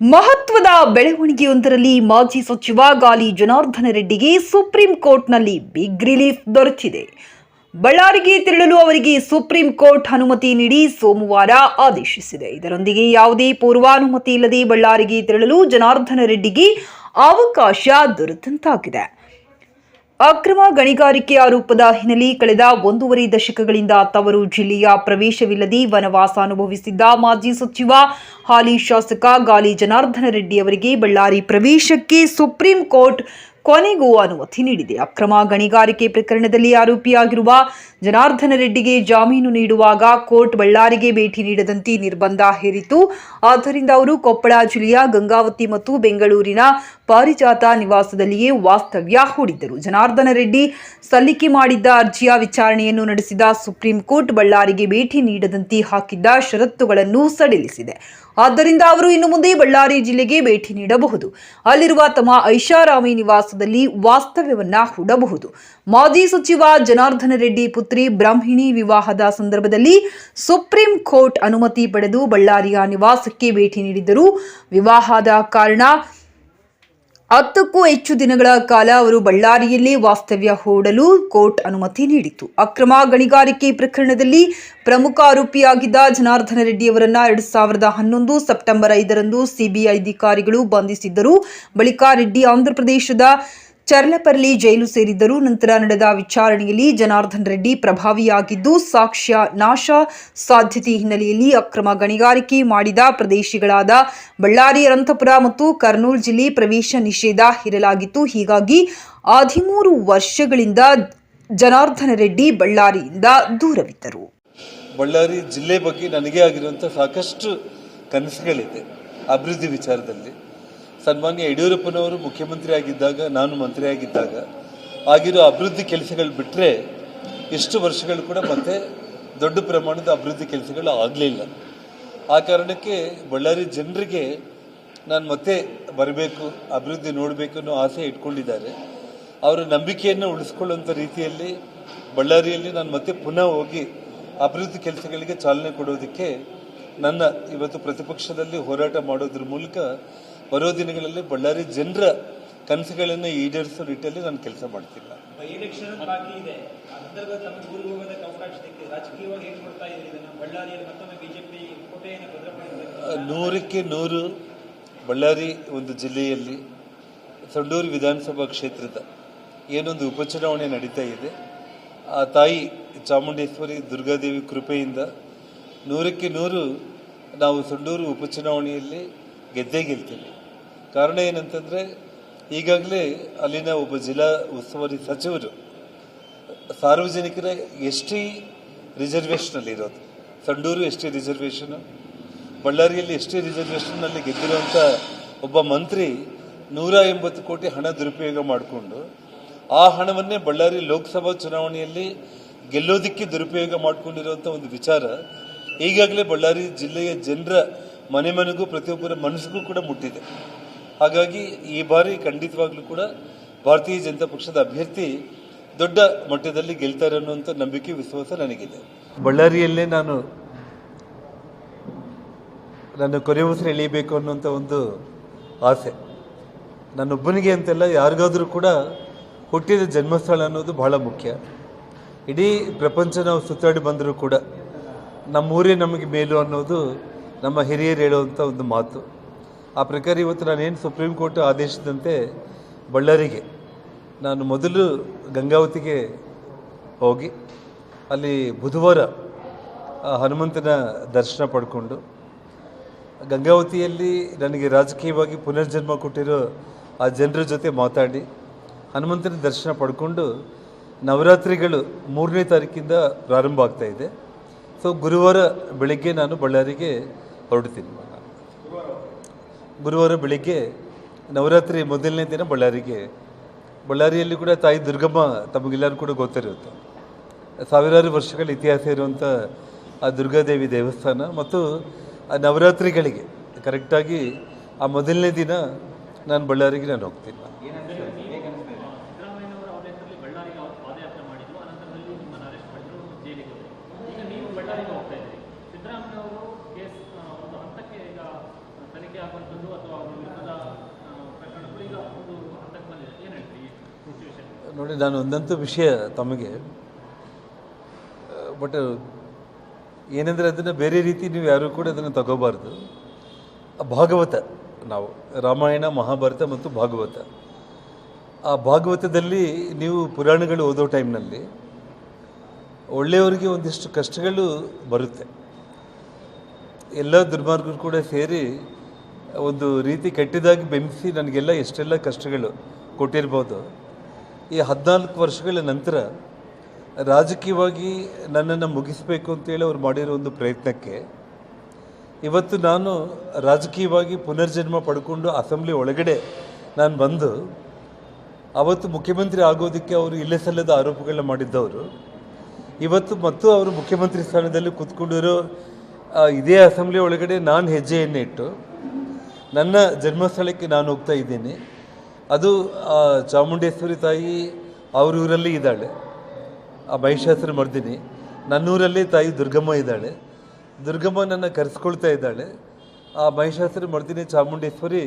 ಮಹತ್ವದ ಬೆಳವಣಿಗೆಯೊಂದರಲ್ಲಿ ಮಾಜಿ ಸಚಿವ ಗಾಲಿ ಜನಾರ್ದನ ರೆಡ್ಡಿಗೆ ಸುಪ್ರೀಂ ಕೋರ್ಟ್ನಲ್ಲಿ ಬಿಗ್ ರಿಲೀಫ್ ದೊರೆತಿದೆ. ಬಳ್ಳಾರಿಗೆ ತೆರಳಲು ಅವರಿಗೆ ಸುಪ್ರೀಂ ಕೋರ್ಟ್ ಅನುಮತಿ ನೀಡಿ ಸೋಮವಾರ ಆದೇಶಿಸಿದೆ. ಇದರೊಂದಿಗೆ ಯಾವುದೇ ಪೂರ್ವಾನುಮತಿ ಇಲ್ಲದೆ ಬಳ್ಳಾರಿಗೆ ತೆರಳಲು ಜನಾರ್ದನ ರೆಡ್ಡಿಗೆ ಅವಕಾಶ ದೊರೆತಂತಾಗಿದೆ. ಅಕ್ರಮ ಗಣಿಗಾರಿಕೆ ಆರೋಪದ ಹಿನ್ನೆಲೆ ಕಳೆದ ಒಂದೂವರೆ ದಶಕಗಳಿಂದ ತವರು ಜಿಲ್ಲೆಯ ಪ್ರವೇಶವಿಲ್ಲದೆ ವನವಾಸ ಅನುಭವಿಸಿದ್ದ ಮಾಜಿ ಸಚಿವ, ಹಾಲಿ ಶಾಸಕ ಗಾಲಿ ಜನಾರ್ದನ ರೆಡ್ಡಿ ಅವರಿಗೆ ಬಳ್ಳಾರಿ ಪ್ರವೇಶಕ್ಕೆ ಸುಪ್ರೀಂ ಕೋರ್ಟ್ ಕೊನೆಗೂ ಅನುಮತಿ ನೀಡಿದೆ. ಅಕ್ರಮ ಗಣಿಗಾರಿಕೆ ಪ್ರಕರಣದಲ್ಲಿ ಆರೋಪಿಯಾಗಿರುವ ಜನಾರ್ದನ ರೆಡ್ಡಿಗೆ ಜಾಮೀನು ನೀಡುವಾಗ ಕೋರ್ಟ್ ಬಳ್ಳಾರಿಗೆ ಭೇಟಿ ನೀಡದಂತೆ ನಿರ್ಬಂಧ ಹೇರಿತು ಆದ್ದರಿಂದ ಅವರು ಕೊಪ್ಪಳ ಜಿಲ್ಲೆಯ ಗಂಗಾವತಿ ಮತ್ತು ಬೆಂಗಳೂರಿನ ಪಾರಿಜಾತ ನಿವಾಸದಲ್ಲಿಯೇ ವಾಸ್ತವ್ಯ ಹೂಡಿದ್ದರು. ಜನಾರ್ದನ ರೆಡ್ಡಿ ಸಲ್ಲಿಕೆ ಮಾಡಿದ್ದ ಅರ್ಜಿಯ ವಿಚಾರಣೆಯನ್ನು ನಡೆಸಿದ ಸುಪ್ರೀಂ ಕೋರ್ಟ್ ಬಳ್ಳಾರಿಗೆ ಭೇಟಿ ನೀಡದಂತೆ ಹಾಕಿದ್ದ ಷರತ್ತುಗಳನ್ನು ಸಡಿಲಿಸಿದೆ. ಆದ್ದರಿಂದ ಅವರು ಇನ್ನು ಮುಂದೆ ಬಳ್ಳಾರಿ ಜಿಲ್ಲೆಗೆ ಭೇಟಿ ನೀಡಬಹುದು. ಅಲ್ಲಿರುವ ತಮ್ಮ ಐಷಾರಾಮಿ ನಿವಾಸದಲ್ಲಿ ವಾಸ್ತವ್ಯವನ್ನ ಹೂಡಬಹುದು. ಮಾಜಿ ಸಚಿವ ಜನಾರ್ದನ ರೆಡ್ಡಿ ಪುತ್ರಿ ಬ್ರಾಹ್ಮಿಣಿ ವಿವಾಹದ ಸಂದರ್ಭದಲ್ಲಿ ಸುಪ್ರೀಂ ಕೋರ್ಟ್ ಅನುಮತಿ ಪಡೆದು ಬಳ್ಳಾರಿಯ ನಿವಾಸಕ್ಕೆ ಭೇಟಿ ನೀಡಿದ್ದರು. ವಿವಾಹದ ಕಾರಣ ಹತ್ತಕ್ಕೂ ಹೆಚ್ಚು ದಿನಗಳ ಕಾಲ ಅವರು ಬಳ್ಳಾರಿಯಲ್ಲಿ ವಾಸ್ತವ್ಯ ಹೂಡಲು ಕೋರ್ಟ್ ಅನುಮತಿ ನೀಡಿತು ಅಕ್ರಮ ಗಣಿಗಾರಿಕೆ ಪ್ರಕರಣದಲ್ಲಿ ಪ್ರಮುಖ ಆರೋಪಿಯಾಗಿದ್ದ ಜನಾರ್ದನ ರೆಡ್ಡಿ ಅವರನ್ನ ಎರಡ್ ಸಾವಿರದ ಹನ್ನೊಂದು ಸೆಪ್ಟೆಂಬರ್ ಐದರಂದು ಸಿಬಿಐ ಅಧಿಕಾರಿಗಳು ಬಂಧಿಸಿದ್ದರು. ಬಳಿಕ ರೆಡ್ಡಿ ಆಂಧ್ರಪ್ರದೇಶದ ಚರ್ಲಪರ್ಲಿ ಜೈಲು ಸೇರಿದ್ದರು ನಂತರ ನಡೆದ ವಿಚಾರಣೆಯಲ್ಲಿ ಜನಾರ್ದನ್ ರೆಡ್ಡಿ ಪ್ರಭಾವಿಯಾಗಿದ್ದು, ಸಾಕ್ಷ್ಯ ನಾಶ ಸಾಧ್ಯತೆ ಹಿನ್ನೆಲೆಯಲ್ಲಿ ಅಕ್ರಮ ಗಣಿಗಾರಿಕೆ ಮಾಡಿದ ಪ್ರದೇಶಗಳಾದ ಬಳ್ಳಾರಿ, ಅನಂತಪುರ ಮತ್ತು ಕರ್ನೂಲ್ ಜಿಲ್ಲೆ ಪ್ರವೇಶ ನಿಷೇಧ ಹೇರಲಾಗಿತ್ತು. ಹೀಗಾಗಿ ಹದಿಮೂರು ವರ್ಷಗಳಿಂದ ಜನಾರ್ದನ ರೆಡ್ಡಿ ಬಳ್ಳಾರಿಯಿಂದ ದೂರವಿದ್ದರು. ಬಳ್ಳಾರಿ ಜಿಲ್ಲೆ ಬಗ್ಗೆ ನನಗೆ ಆಗಿರುವಂಥ ಸಾಕಷ್ಟು ಕನಸುಗಳಿದೆ ಅಭಿವೃದ್ಧಿ ವಿಚಾರದಲ್ಲಿ. ಸನ್ಮಾನ್ಯ ಯಡಿಯೂರಪ್ಪನವರು ಮುಖ್ಯಮಂತ್ರಿ ಆಗಿದ್ದಾಗ ನಾನು ಮಂತ್ರಿಯಾಗಿದ್ದಾಗ ಆಗಿರೋ ಅಭಿವೃದ್ಧಿ ಕೆಲಸಗಳು ಬಿಟ್ಟರೆ ಇಷ್ಟು ವರ್ಷಗಳು ಕೂಡ ಮತ್ತೆ ದೊಡ್ಡ ಪ್ರಮಾಣದ ಅಭಿವೃದ್ಧಿ ಕೆಲಸಗಳು ಆಗಲಿಲ್ಲ. ಆ ಕಾರಣಕ್ಕೆ ಬಳ್ಳಾರಿ ಜನರಿಗೆ ನಾನು ಮತ್ತೆ ಬರಬೇಕು, ಅಭಿವೃದ್ಧಿ ನೋಡಬೇಕು ಅನ್ನೋ ಆಸೆ ಇಟ್ಕೊಂಡಿದ್ದಾರೆ. ಅವರ ನಂಬಿಕೆಯನ್ನು ಉಳಿಸ್ಕೊಳ್ಳುವಂಥ ರೀತಿಯಲ್ಲಿ ಬಳ್ಳಾರಿಯಲ್ಲಿ ನಾನು ಮತ್ತೆ ಪುನಃ ಹೋಗಿ ಅಭಿವೃದ್ಧಿ ಕೆಲಸಗಳಿಗೆ ಚಾಲನೆ ಕೊಡೋದಕ್ಕೆ ನನ್ನ ಇವತ್ತು ಪ್ರತಿಪಕ್ಷದಲ್ಲಿ ಹೋರಾಟ ಮಾಡೋದ್ರ ಮೂಲಕ ಬರೋ ದಿನಗಳಲ್ಲಿ ಬಳ್ಳಾರಿ ಜನರ ಕನಸುಗಳನ್ನು ಈಡೇರಿಸೋ ರೀತಿಯಲ್ಲಿ ನಾನು ಕೆಲಸ ಮಾಡ್ತಿಲ್ಲ. ನೂರಕ್ಕೆ ನೂರು ಬಳ್ಳಾರಿ ಒಂದು ಜಿಲ್ಲೆಯಲ್ಲಿ ಸಂಡೂರು ವಿಧಾನಸಭಾ ಕ್ಷೇತ್ರದ ಏನೊಂದು ಉಪಚುನಾವಣೆ ನಡೀತಾ ಇದೆ. ಆ ತಾಯಿ ಚಾಮುಂಡೇಶ್ವರಿ ದುರ್ಗಾದೇವಿ ಕೃಪೆಯಿಂದ ನೂರಕ್ಕೆ ನೂರು ನಾವು ಸಂಡೂರು ಉಪಚುನಾವಣೆಯಲ್ಲಿ ಗೆದ್ದೇ ಗೆಲ್ತೀವಿ ಕಾರಣ ಏನಂತಂದರೆ, ಈಗಾಗಲೇ ಅಲ್ಲಿನ ಒಬ್ಬ ಜಿಲ್ಲಾ ಉಸ್ತುವಾರಿ ಸಚಿವರು, ಸಾರ್ವಜನಿಕರ ಎಸ್ ಟಿ ರಿಸರ್ವೇಷನಲ್ಲಿ ಇರೋದು, ಸಂಡೂರು ಎಸ್ ಟಿ ರಿಸರ್ವೇಷನು, ಬಳ್ಳಾರಿಯಲ್ಲಿ ಎಸ್ ಟಿ ರಿಸರ್ವೇಷನ್ನಲ್ಲಿ ಗೆದ್ದಿರುವಂಥ ಒಬ್ಬ ಮಂತ್ರಿ ನೂರ ಎಂಬತ್ತು ಕೋಟಿ ಹಣ ದುರುಪಯೋಗ ಮಾಡಿಕೊಂಡು, ಆ ಹಣವನ್ನೇ ಬಳ್ಳಾರಿ ಲೋಕಸಭಾ ಚುನಾವಣೆಯಲ್ಲಿ ಗೆಲ್ಲೋದಕ್ಕೆ ದುರುಪಯೋಗ ಮಾಡಿಕೊಂಡಿರುವಂಥ ಒಂದು ವಿಚಾರ, ಈಗಾಗಲೇ ಬಳ್ಳಾರಿ ಜಿಲ್ಲೆಯ ಜನರ ಮನೆ ಮನೆಗೂ ಪ್ರತಿಯೊಬ್ಬರ ಮನಸ್ಸಿಗೂ ಕೂಡ ಮುಟ್ಟಿದೆ. ಹಾಗಾಗಿ ಈ ಬಾರಿ ಖಂಡಿತವಾಗ್ಲೂ ಕೂಡ ಭಾರತೀಯ ಜನತಾ ಪಕ್ಷದ ಅಭ್ಯರ್ಥಿ ದೊಡ್ಡ ಮಟ್ಟದಲ್ಲಿ ಗೆಲ್ತಾರೆ ಅನ್ನುವಂಥ ನಂಬಿಕೆ, ವಿಶ್ವಾಸ ನನಗಿದೆ. ಬಳ್ಳಾರಿಯಲ್ಲೇ ನಾನು ನನ್ನ ಕೊನೆ ಉಸಿರು ಎಳೀಬೇಕು ಅನ್ನುವಂಥ ಒಂದು ಆಸೆ. ನನ್ನೊಬ್ಬನಿಗೆ ಅಂತೆಲ್ಲ ಯಾರಿಗಾದರೂ ಕೂಡ ಹುಟ್ಟಿದ ಜನ್ಮಸ್ಥಳ ಅನ್ನೋದು ಬಹಳ ಮುಖ್ಯ. ಇಡೀ ಪ್ರಪಂಚ ನಾವು ಸುತ್ತಾಡಿ ಬಂದರೂ ಕೂಡ ನಮ್ಮೂರೇ ನಮಗೆ ಮೇಲು ಅನ್ನೋದು ನಮ್ಮ ಹಿರಿಯರು ಹೇಳುವಂಥ ಒಂದು ಮಾತು. ಆ ಪ್ರಕಾರ ಇವತ್ತು ನಾನೇನು ಸುಪ್ರೀಂ ಕೋರ್ಟ್ ಆದೇಶದಂತೆ ಬಳ್ಳಾರಿಗೆ ನಾನು ಮೊದಲು ಗಂಗಾವತಿಗೆ ಹೋಗಿ ಅಲ್ಲಿ ಬುಧವಾರ ಹನುಮಂತನ ದರ್ಶನ ಪಡ್ಕೊಂಡು ಗಂಗಾವತಿಯಲ್ಲಿ ನನಗೆ ರಾಜಕೀಯವಾಗಿ ಪುನರ್ಜನ್ಮ ಕೊಟ್ಟಿರೋ ಆ ಜನರ ಜೊತೆ ಮಾತಾಡಿ ಹನುಮಂತನ ದರ್ಶನ ಪಡ್ಕೊಂಡು ನವರಾತ್ರಿಗಳು ಮೂರನೇ ತಾರೀಕಿಂದ ಪ್ರಾರಂಭ ಇದೆ. ಸೊ ಗುರುವಾರ ಬೆಳಗ್ಗೆ ನಾನು ಬಳ್ಳಾರಿಗೆ ಹೊರಡ್ತೀನಿ ಗುರುವಾರ ಬೆಳಿಗ್ಗೆ ನವರಾತ್ರಿ ಮೊದಲನೇ ದಿನ ಬಳ್ಳಾರಿಗೆ. ಬಳ್ಳಾರಿಯಲ್ಲಿ ಕೂಡ ತಾಯಿ ದುರ್ಗಮ್ಮ ತಮಗೆಲ್ಲರೂ ಕೂಡ ಗೊತ್ತಿರುತ್ತೆ ಸಾವಿರಾರು ವರ್ಷಗಳ ಇತಿಹಾಸ ಇರುವಂಥ ಆ ದುರ್ಗಾದೇವಿ ದೇವಸ್ಥಾನ ಮತ್ತು ಆ ನವರಾತ್ರಿಗಳಿಗೆ. ಕರೆಕ್ಟಾಗಿ ಆ ಮೊದಲನೇ ದಿನ ನಾನು ಬಳ್ಳಾರಿಗೆ ನಾನು ಹೋಗ್ತೀನಿ ಸಿದ್ದರಾಮಯ್ಯನವರು ಅವರ ಹೆಸರಲ್ಲಿ ಬಳ್ಳಾರಿಗೆ ಅವರು ಪಾದಯಾತ್ರೆ ಮಾಡಿದ್ರು ಅನಂತರದಲ್ಲಿ ನಿಮ್ಮನ್ನು ಅರೆಸ್ಟ್ ಮಾಡಿದ್ರು ಜೈಲಿಗೆ ಹೋದರು ಈಗ ನೀವು ಬಳ್ಳಾರಿಗೆ ಹೋಗ್ತಾ ಇದ್ದೀರಿ ಸಿದ್ದರಾಮಯ್ಯ ಅವರು ಕೇಸ್ ಆ, ಒಂದು ಹಂತಕ್ಕೆ ಈಗ ತನಿಖೆ ಆಗುವಂಥ ಬಂದು ಅಥವಾ ಅವರ ವಿರುದ್ಧದ ಆ, ಪ್ರಕರಣಗಳು ಈಗ ಒಂದು ಹಂತಕ್ಕೆ ಬಂದಿದೆ ಏನು ಹೇಳ್ತೀರಿ ಈ ಸಿಚುವೇಶನ್ ನೋಡಿ, ನಾನು ಒಂದಂತೂ ವಿಷಯ ತಮಗೆ, ಬಟ್ ಏನೆಂದರೆ ಅದನ್ನು ಬೇರೆ ರೀತಿ ನೀವು ಯಾರೂ ಕೂಡ ಅದನ್ನು ತಗೋಬಾರ್ದು. ಭಾಗವತ ನಾವು, ರಾಮಾಯಣ, ಮಹಾಭಾರತ ಮತ್ತು ಭಾಗವತ. ಆ ಭಾಗವತದಲ್ಲಿ ನೀವು ಪುರಾಣಗಳು ಓದೋ ಟೈಮ್ನಲ್ಲಿ ಒಳ್ಳೆಯವರಿಗೆ ಒಂದಿಷ್ಟು ಕಷ್ಟಗಳು ಬರುತ್ತೆ. ಎಲ್ಲ ದುರ್ಮಾರ್ಗರು ಕೂಡ ಸೇರಿ ಒಂದು ರೀತಿ ಕೆಟ್ಟದಾಗಿ ಬೆಂಬಿಸಿ ನನಗೆಲ್ಲ ಎಷ್ಟೆಲ್ಲ ಕಷ್ಟಗಳು ಕೊಟ್ಟಿರ್ಬೋದು ಈ ಹದಿನಾಲ್ಕು ವರ್ಷಗಳ ನಂತರ ರಾಜಕೀಯವಾಗಿ ನನ್ನನ್ನು ಮುಗಿಸಬೇಕು ಅಂತೇಳಿ ಅವ್ರು ಮಾಡಿರೋ ಒಂದು ಪ್ರಯತ್ನಕ್ಕೆ ಇವತ್ತು ನಾನು ರಾಜಕೀಯವಾಗಿ ಪುನರ್ಜನ್ಮ ಪಡ್ಕೊಂಡು ಅಸೆಂಬ್ಲಿ ಒಳಗಡೆ ನಾನು ಬಂದು ಅವತ್ತು ಮುಖ್ಯಮಂತ್ರಿ ಆಗೋದಕ್ಕೆ ಅವರು ಇಲ್ಲೇ ಸಲ್ಲದ ಆರೋಪಗಳನ್ನ ಮಾಡಿದ್ದವರು. ಇವತ್ತು ಮತ್ತು ಅವರು ಮುಖ್ಯಮಂತ್ರಿ ಸ್ಥಾನದಲ್ಲಿ ಕೂತ್ಕೊಂಡಿರೋ ಇದೇ ಅಸೆಂಬ್ಲಿ ಒಳಗಡೆ ನಾನು ಹೆಜ್ಜೆಯನ್ನು ಇಟ್ಟು ನನ್ನ ಜನ್ಮಸ್ಥಳಕ್ಕೆ ನಾನು ಹೋಗ್ತಾ ಇದ್ದೀನಿ. ಅದು ಚಾಮುಂಡೇಶ್ವರಿ ತಾಯಿ ಅವರೂರಲ್ಲಿ ಇದ್ದಾಳೆ. ಆ ಮಹಿಷಾಸುರ ಮರ್ದಿನಿ, ನನ್ನೂರಲ್ಲಿ ತಾಯಿ ದುರ್ಗಮ್ಮ ಇದ್ದಾಳೆ. ದುರ್ಗಮ್ಮ ನನ್ನ ಕರೆಸ್ಕೊಳ್ತಾ ಇದ್ದಾಳೆ. ಆ ಮಹಿಷಾಸುರ ಮರ್ದಿನಿ ಚಾಮುಂಡೇಶ್ವರಿ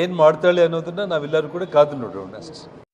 ಏನು ಮಾಡ್ತಾಳೆ ಅನ್ನೋದನ್ನು ನಾವೆಲ್ಲರೂ ಕೂಡ ಕಾದು ನೋಡೋಣ ಅಷ್ಟೇ.